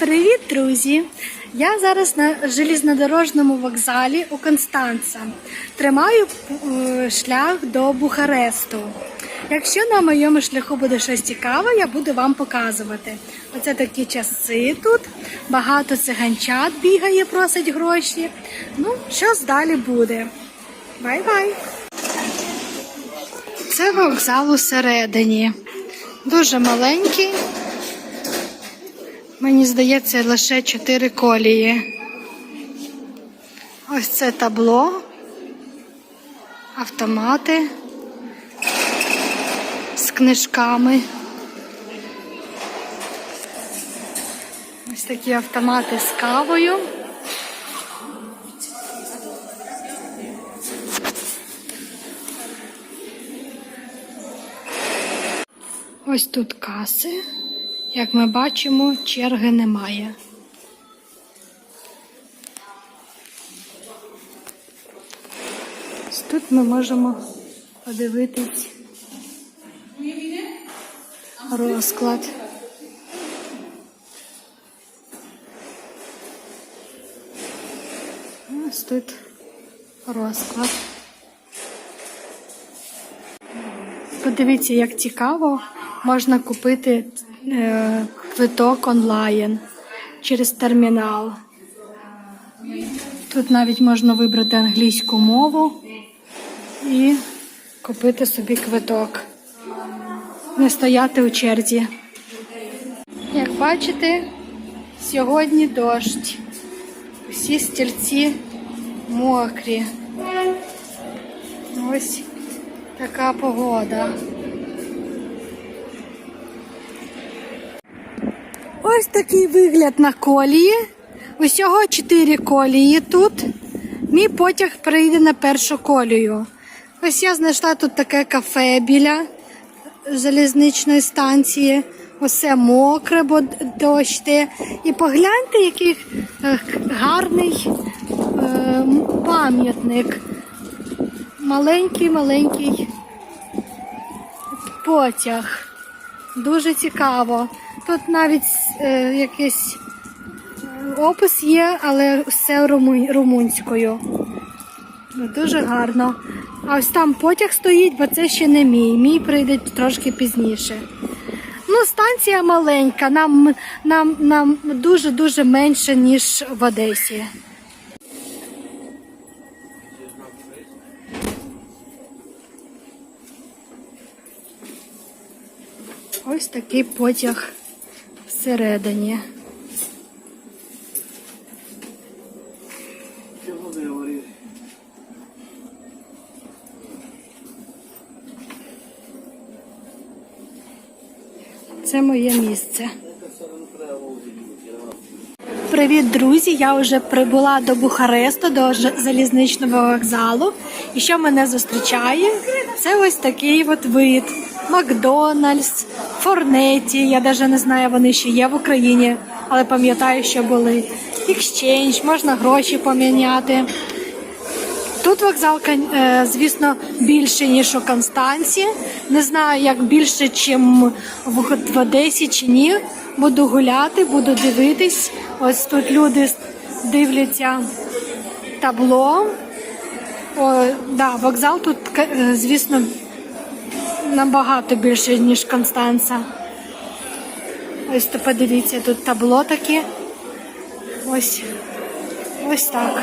Привіт, друзі! Я зараз на железнодорожному вокзалі у Констанца. Тримаю е, шлях до Бухаресту. Якщо на моєму шляху буде щось цікаве, я буду вам показувати. Оце такі часи тут. Багато циганчат бігає, просить гроші. Ну, щось далі буде. Бай-бай! Це вокзал усередині. Дуже маленький. Мені здається, лише чотири колії. Ось це табло, автомати з книжками. Ось такі автомати з кавою. Ось тут каси. Як ми бачимо, черги немає. Тут ми можемо подивитись розклад. Ось тут розклад. Подивіться, як цікаво, можна купити квиток онлайн через термінал. Тут навіть можна вибрати англійську мову і купити собі квиток. Не стояти у черзі. Як бачите, сьогодні дощ. Усі стільці мокрі. Ось така погода. Ось такий вигляд на колії. Усього чотири колії тут. Мій потяг прийде на першу колію. Ось я знайшла тут таке кафе біля залізничної станції. Усе мокре, бо дощ. І погляньте, який е, гарний е, пам'ятник. Маленький-маленький потяг. Дуже цікаво. Тут навіть е, якийсь е, опис є, але все румунською. Ну, Дуже гарно. А ось там потяг стоїть, бо це ще не мій. Мій прийде трошки пізніше. Ну, станція маленька, нам, нам, нам дуже-дуже менше, ніж в Одесі. Ось такий потяг всередині. Це моє місце. Привіт, друзі! Я вже прибула до Бухаресту, до залізничного вокзалу. І що мене зустрічає? Це ось такий от вид. Макдональдс, Форнеті. Я навіть не знаю, вони ще є в Україні, але пам'ятаю, що були. Екшчейндж, можна гроші поміняти. Тут вокзал, е, звісно, більше, ніж у Констанці. Не знаю, як більше, ніж в, Одесі чи ні. Буду гуляти, буду дивитись. Ось тут люди дивляться табло. О, да, вокзал тут, е, звісно, набагато більше, ніж Констанца. Ось то подивіться, тут табло таке. Ось, ось так.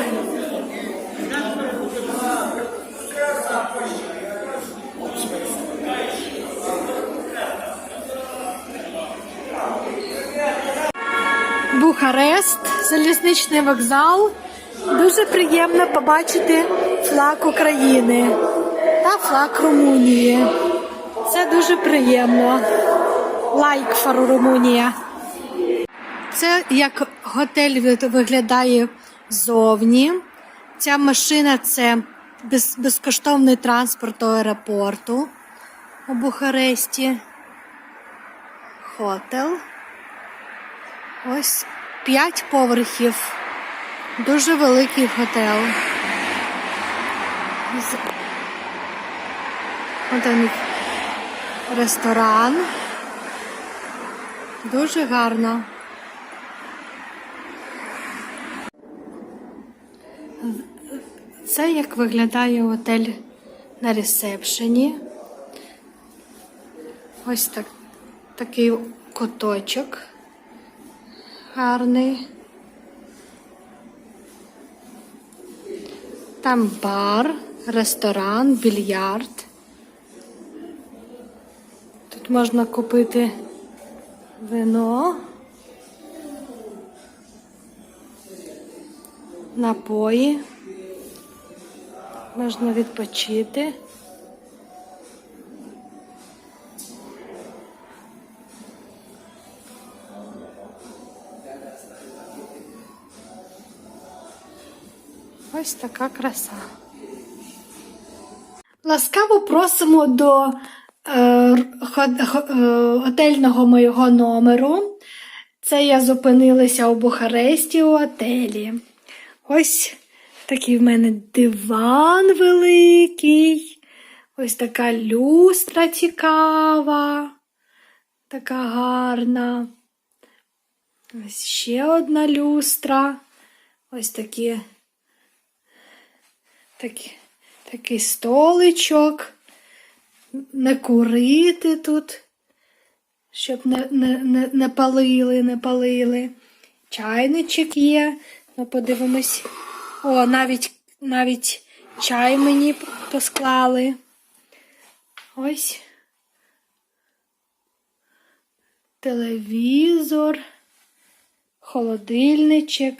Бухарест, залізничний вокзал. Дуже приємно побачити флаг України та флаг Румунії. Це дуже приємно. Лайк фару Румунія. Це як готель виглядає ззовні. Ця машина це без, безкоштовний транспорт до аеропорту у Бухаресті. Хотел. Ось п'ять поверхів. Дуже великий готел. У них ресторан. Дуже гарно. Це як виглядає готель на ресепшені. Ось так, такий куточок гарний. Там бар, ресторан, більярд. Можна купити вино, напої, можна відпочити. Ось така краса. Ласкаво просимо до готельного моєго номеру. Це я зупинилася у Бухаресті у готелі. Ось такий в мене диван великий. Ось така люстра цікава, така гарна. Ось ще одна люстра. Ось такі такі, такий столичок, не курити тут, щоб не, не, не, не палили, не палили. Чайничок є. Ну, подивимось. О, навіть, навіть чай мені посклали. Ось. Телевізор, холодильничок.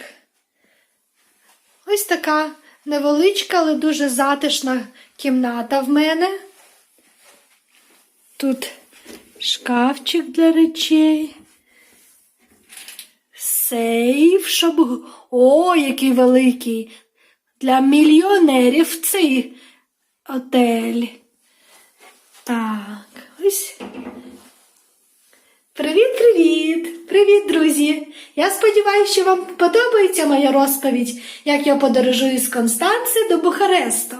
Ось така невеличка, але дуже затишна кімната в мене. Тут шкафчик для речей. Сейф, щоб. О, який великий! Для мільйонерів цей отель. Так, ось. Привіт, привіт! Друзі! Я сподіваюся, що вам подобається моя розповідь, як я подорожую з Констанци до Бухаресту.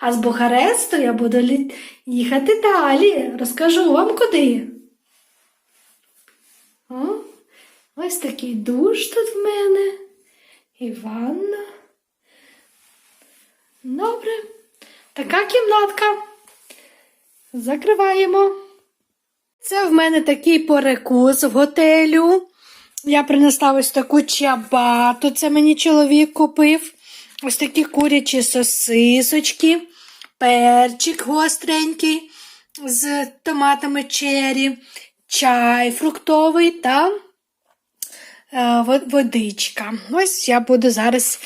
А з Бухаресту я буду їхати далі. Розкажу вам куди. О, ось такий душ тут в мене. І ванна. Добре. Така кімнатка. Закриваємо. Це в мене такий перекус в готелю. Я принесла ось таку чабату. Це мені чоловік купив. Ось такі курячі сосисочки, перчик гостренький з томатами чері, чай фруктовий та е, водичка. Ось я буду зараз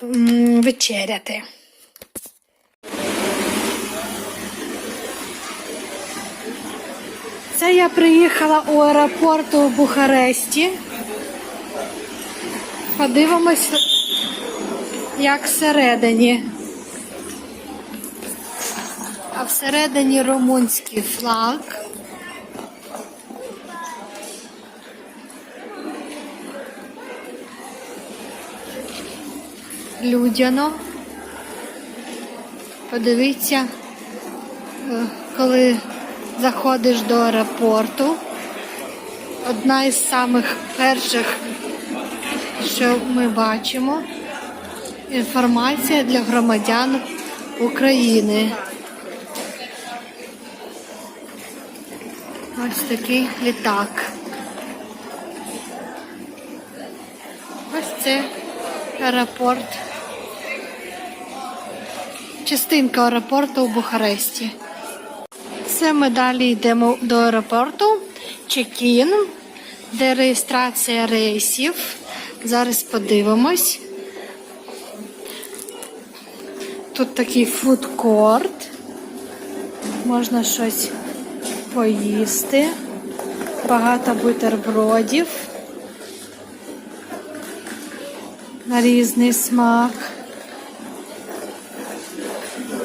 вечеряти. Це я приїхала у аеропорт у Бухаресті. Подивимось, як всередині. А всередині румунський флаг. Людяно. Подивіться, е, коли заходиш до аеропорту. Одна із самих перших, що ми бачимо, інформація для громадян України. Ось такий літак. Ось це аеропорт. Частинка аеропорту у Бухаресті. Це ми далі йдемо до аеропорту. Чекін, де реєстрація рейсів. Зараз подивимось. Тут такий фудкорт. Можна щось поїсти. Багато бутербродів. На різний смак.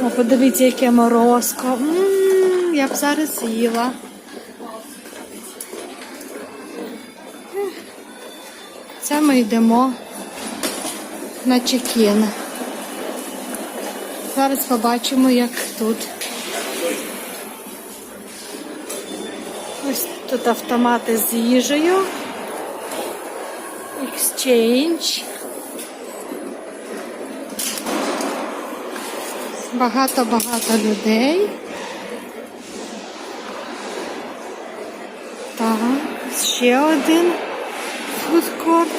О, подивіться, яке морозко. М, я б зараз їла. Це ми йдемо на чекін. Зараз побачимо, як тут. Ось тут автомати з їжею. Exchange. Багато-багато людей. Так, ще один фудкорт,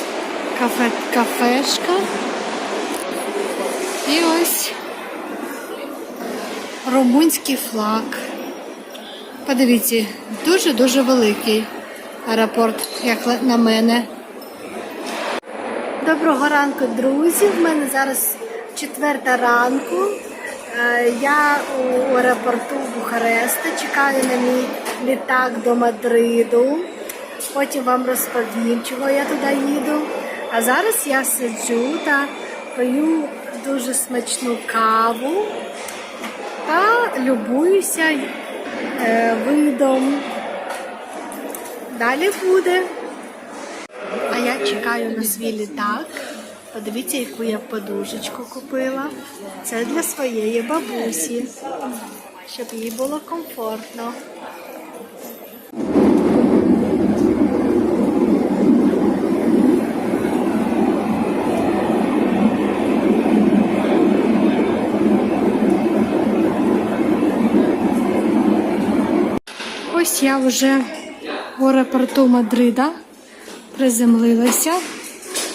кафе, кафешка. І ось румунський флаг. Подивіться, дуже-дуже великий аеропорт, як на мене. Доброго ранку, друзі. В мене зараз четверта ранку. Е, Я у аеропорту Бухареста чекаю на мій літак до Мадриду. Потім вам розповім, чого я туди їду. А зараз я сиджу та пию дуже смачну каву та любуюся е, видом. Далі буде. А я чекаю на свій літак. Подивіться, яку я подушечку купила. Це для своєї бабусі, щоб їй було комфортно. Ось я вже в аеропорту Мадрида приземлилася.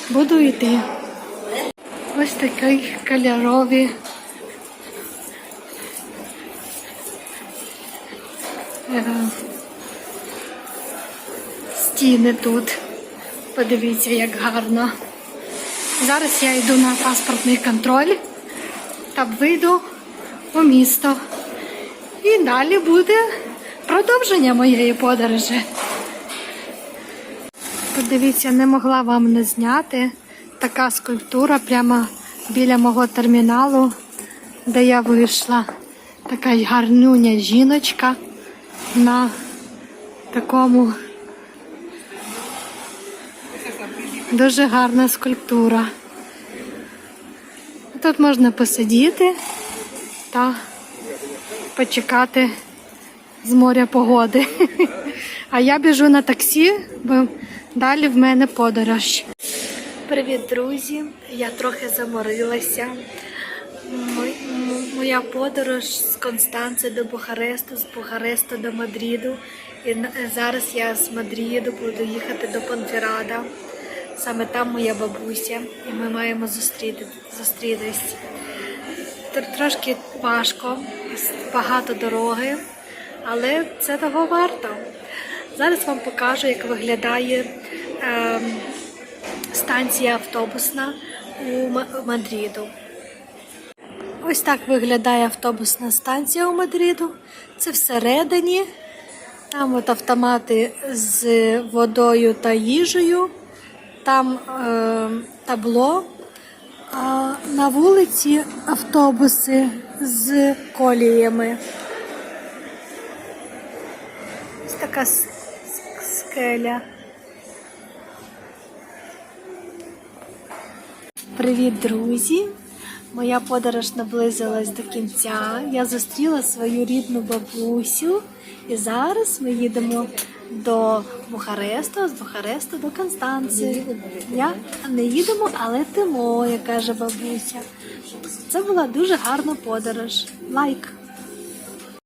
Буду йти. Ось такі кольорові. е, Стіни тут. Подивіться, як гарно. Зараз я йду на паспортний контроль та вийду у місто. І далі буде продовження моєї подорожі. Подивіться, не могла вам не зняти така скульптура прямо біля мого терміналу, де я вийшла. Така гарнюня жіночка на такому дуже гарна скульптура. Тут можна посидіти та почекати з моря погоди. А я біжу на таксі, бо далі в мене подорож. Привіт, друзі! Я трохи заморилася. Моя подорож з Констанци до Бухаресту, з Бухаресту до Мадріду. І зараз я з Мадріду буду їхати до Понферрада. Саме там моя бабуся, і ми маємо зустріти, зустрітись. Трошки важко, багато дороги, але це того варто. Зараз вам покажу, як виглядає ем, станція автобусна у М- Мадріду. Ось так виглядає автобусна станція у Мадриду. Це всередині. Там от автомати з водою та їжею. Там е, табло. А на вулиці автобуси з коліями. Ось така скеля. Привіт, друзі! Моя подорож наблизилась до кінця. Я зустріла свою рідну бабусю, і зараз ми їдемо до Бухаресту, з Бухаресту до Констанції. Я не їдемо, але летимо, як каже бабуся. Це була дуже гарна подорож. Лайк!